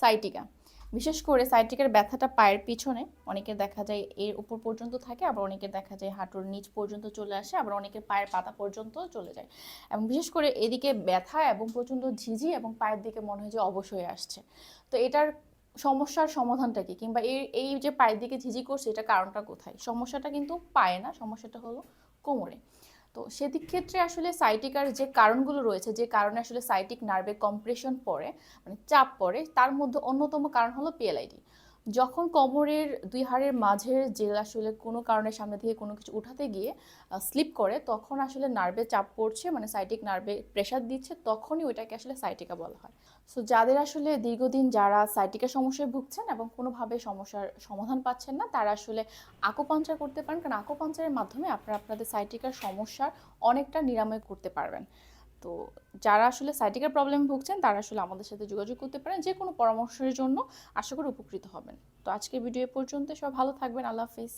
Sciatica. বিশেষ করে সাইটিকার ব্যথাটা পায়ের পিছনে অনেকের দেখা যায় এর উপর পর্যন্ত থাকে, আবার অনেকের দেখা যায় হাঁটুর নিচ পর্যন্ত চলে আসে, আবার অনেকের পায়ের পাতা পর্যন্ত চলে যায়। এবং বিশেষ করে এদিকে ব্যথা এবং প্রচণ্ড ঝিঝি এবং পায়ের দিকে মনে হয় যে অবশ্যই আসছে। তো এটার সমস্যার সমাধানটা কি? কিংবা এই এই যে পায়ের দিকে ঝিঝি করছে এটা কারণটা কোথায়? সমস্যাটা কিন্তু পায়ে না, সমস্যাটা হলো কোমরে। তো সেদিক ক্ষেত্রে আসলে সাইটিকার যে কারণগুলো রয়েছে, যে কারণে আসলে সাইটিক নার্ভে কম্প্রেশন পড়ে মানে চাপ পড়ে, তার মধ্যে অন্যতম কারণ হলো পিএলআইডি যখন কোমরের দুই হাড়ের মাঝের যে আসলে কোনো কারণে সামনে থেকে কোনো কিছু উঠাতে গিয়ে স্লিপ করে, তখন আসলে নার্ভে চাপ পড়ছে মানে সাইটিক নার্ভে প্রেশার দিচ্ছে, তখনই ওইটাকে আসলে সাইটিকা বলা হয়। সো যাদের আসলে দীর্ঘদিন যারা সাইটিকা সমস্যায় ভুগছেন এবং কোনোভাবে সমস্যার সমাধান পাচ্ছেন না, তারা আসলে আকোপাঞ্চার করতে পারেন। কারণ আকোপাঞ্চারের মাধ্যমে আপনারা আপনাদের সাইটিকার সমস্যার অনেকটা নিরাময় করতে পারবেন। তো যারা আসলে সাইটিকের প্রবলেমে ভুগছেন, তারা আসলে আমাদের সাথে যোগাযোগ করতে পারেন, যে কোনো পরামর্শের জন্য আশা করি উপকৃত হবেন। তো আজকের ভিডিও পর্যন্ত সব ভালো থাকবেন, আল্লাহ হাফিজ।